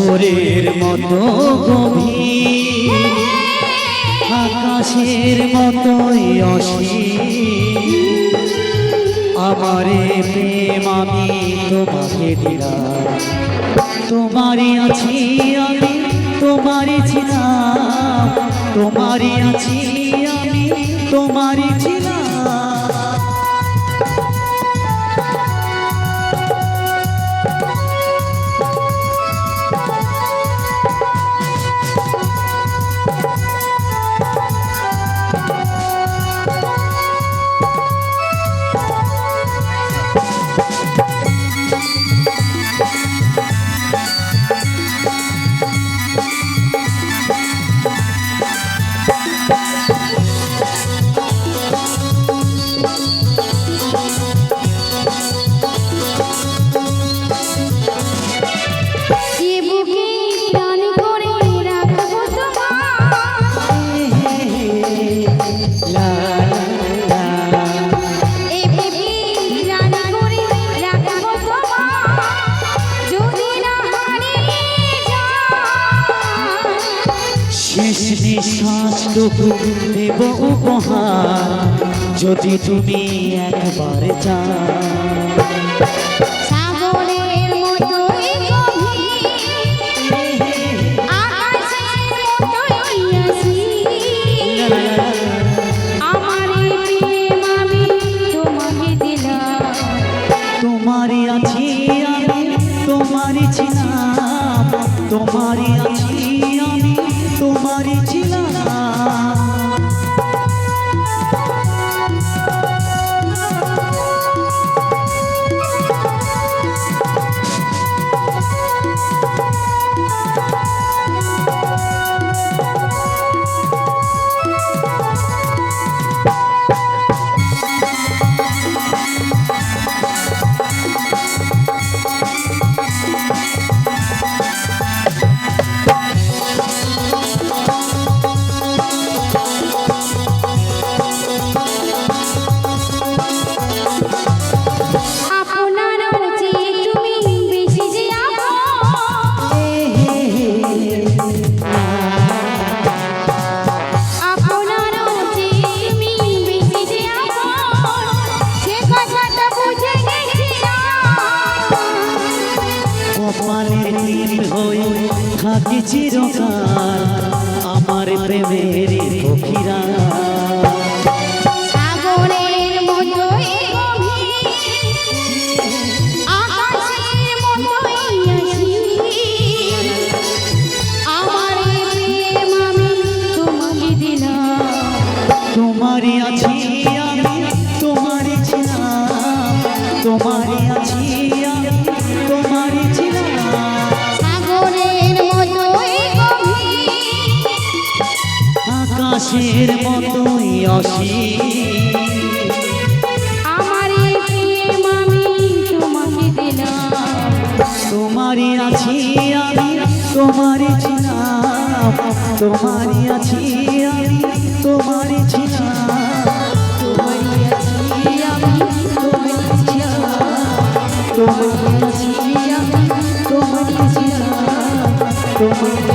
সাগরের মতো গভীর, আকাশের মতোই অসীম। আমারে প্রেম আমি তোমাকে দিলাম। তোমারই আছি আমি, তোমারই ছিলাম। তোমারই আছি আমি, তোমারই ছিল বিশ্বাসটুকু দেব উপহার যদি তুমি একবার চাও তোমারই আছি আমি তোমারই ছিলাম তোমারই চিরকাল আমার প্রেমের ফকিরা তোমারই আছি আমি তোমারই ছিলাম তোমারই আছি। অসীম আমার আমি তোমাকে দিলাম। তোমারই আছি আমি তোমারই ছিলাম তোমারই আছি আমি তোমারই ছিলাম তোমারই আছি আমি তোমারই ছিলাম তোমারই আছি আমি তোমারই ছিলাম তোমার